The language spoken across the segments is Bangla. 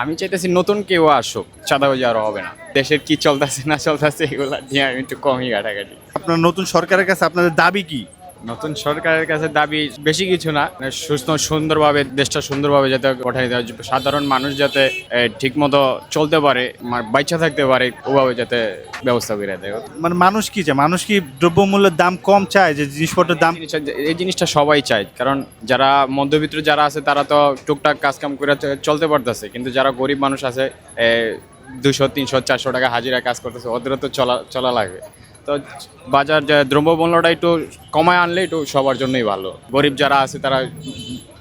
আমি চাইতেছি নতুন কেউ আসুক চাঁদাবাজি আরও হবে না। দেশের কি চলতেছে না চলতেছে, এগুলো নিয়ে আমি একটু কমই ঘাটাঘাটি। আপনার নতুন সরকারের কাছে আপনাদের দাবি কি? নতুন সরকারের কাছে দাবি বেশি কিছু না। মানে সুস্থ সুন্দরভাবে দেশটা সুন্দরভাবে যাতে গঠাই দেওয়া সাধারণ মানুষ যাতে ঠিক মতো চলতে পারে মা- বাইচা থাকতে পারে ওভাবে যাতে ব্যবস্থা করে দেয়। মানে মানুষ কি চায়? মানুষ কি দ্রব্যমূল্যের দাম কম চায় যে জিনিসপত্রের দাম? এই জিনিসটা সবাই চায় কারণ যারা মধ্যবিত্ত যারা আছে তারা তো টুকটাক কাজ কাম করে চলতে পারতেছে। কিন্তু যারা গরিব মানুষ আছে দুশো তিনশো চারশো টাকা হাজিরা কাজ করতেছে ওদেরও তো চলা চলা লাগবে তো বাজার যে দ্রব্যমূল্যটা একটু কমায় আনলে একটু সবার জন্যই ভালো। গরিব যারা আছে তারা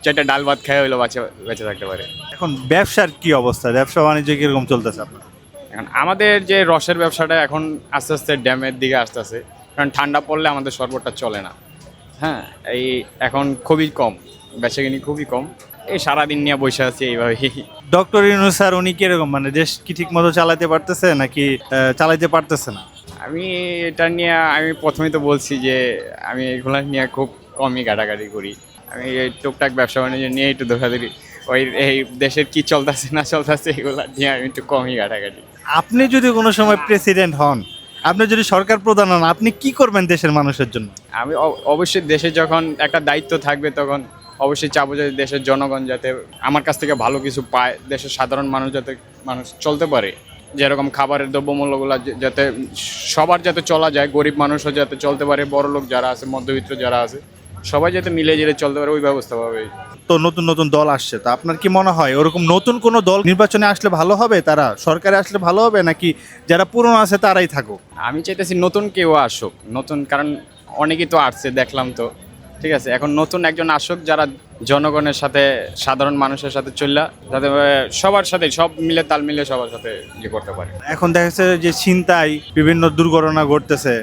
চারটা ডাল ভাত খেয়ে হইল বাঁচে বেঁচে থাকতে পারে। এখন ব্যবসার কি অবস্থা? ব্যবসা বাণিজ্য কীরকম চলতেছে আপনার? এখন আমাদের যে রসের ব্যবসাটা এখন আস্তে আস্তে ড্যামের দিকে আসতেছে। কারণ ঠান্ডা পড়লে আমাদের শরবতটা চলে না। হ্যাঁ এই এখন খুবই কম বেচাকিনি খুবই কম। এই সারাদিন নিয়ে বসে আছি এইভাবেই। ডক্টর ইউনুস স্যার উনি কীরকম? মানে দেশ কি ঠিক মতো চালাতে পারতেছে নাকি চালাতে পারতেছে না? আমি এটা নিয়ে আমি প্রথমে তো বলছি যে আমি এগুলো নিয়ে খুব কমই ঘাটাঘাটি করি। আমি এই টুকটাক ব্যবসা বাণিজ্য নিয়ে একটু ধরাধরি ওই এই দেশের কি চলতেছে না চলতেছে এগুলো নিয়ে আমি একটু কমই ঘাটাঘাটি। আপনি যদি কোনো সময় প্রেসিডেন্ট হন আপনি যদি সরকার প্রধান হন আপনি কি করবেন দেশের মানুষের জন্য? আমি অবশ্যই দেশে যখন একটা দায়িত্ব থাকবে তখন অবশ্যই চাবো যে দেশের জনগণ যাতে আমার কাছ থেকে ভালো কিছু পায় দেশের সাধারণ মানুষ যাতে মানুষ চলতে পারে। যেরকম খাবারের দ্রব্যমূল্যগুলো যাতে সবার যাতে চলা যায় গরিব মানুষও যাতে চলতে পারে বড় লোক যারা আছে মধ্যবিত্ত যারা আছে সবাই যাতে মিলে জিলে চলতে পারে ওই ব্যবস্থা পাবে তো নতুন নতুন দল আসছে তো আপনার কি মনে হয় ওরকম নতুন কোনো দল নির্বাচনে আসলে ভালো হবে? তারা সরকারে আসলে ভালো হবে নাকি যারা পুরনো আছে তারাই থাকুক? আমি চাইতেছি নতুন কেউ আসুক নতুন কারণ অনেকেই তো আসছে দেখলাম তো। ঠিক আছে এখন নতুন একজন আসুক যারা জনগণের সাথে সাধারণ মানুষের সাথে চললা যাতে সবার সাথে সব মিলে তাল মিলে সবার সাথে ইয়ে করতে পারে। এখন দেখা যাচ্ছে যে ছিনতাই বিভিন্ন দুর্ঘটনা ঘটতেছে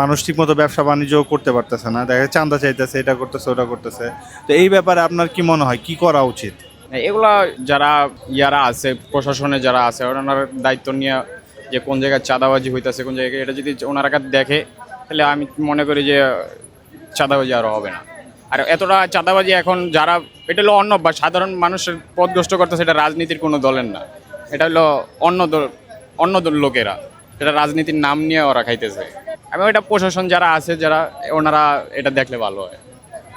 মানুষ ঠিক মতো ব্যবসা বাণিজ্য করতে পারতেছে না দেখা যাচ্ছে চান্দা চাইতেছে এটা করতেছে ওটা করতেছে। তো এই ব্যাপারে আপনার কি মনে হয় কি করা উচিত? এগুলা যারা ইয়ারা আছে প্রশাসনে যারা আছে ওনার দায়িত্ব নিয়ে যে কোন জায়গায় চাঁদাবাজি হইতেছে কোন জায়গায় এটা যদি ওনারা দেখে তাহলে আমি মনে করি যে চাঁদাবাজি আরও হবে না। আর এতটা চাঁদাবাজি এখন যারা, এটা হলো অন্য বা সাধারণ মানুষের পদগ্রস্ত করতে সেটা রাজনীতির কোনো দলের না। এটা হলো অন্য দল অন্য দল লোকেরা এটা রাজনীতির নাম নিয়ে ওরা খাইতেছে। আমি ওইটা প্রশাসন যারা আছে, যারা, ওনারা এটা দেখলে ভালো হয়।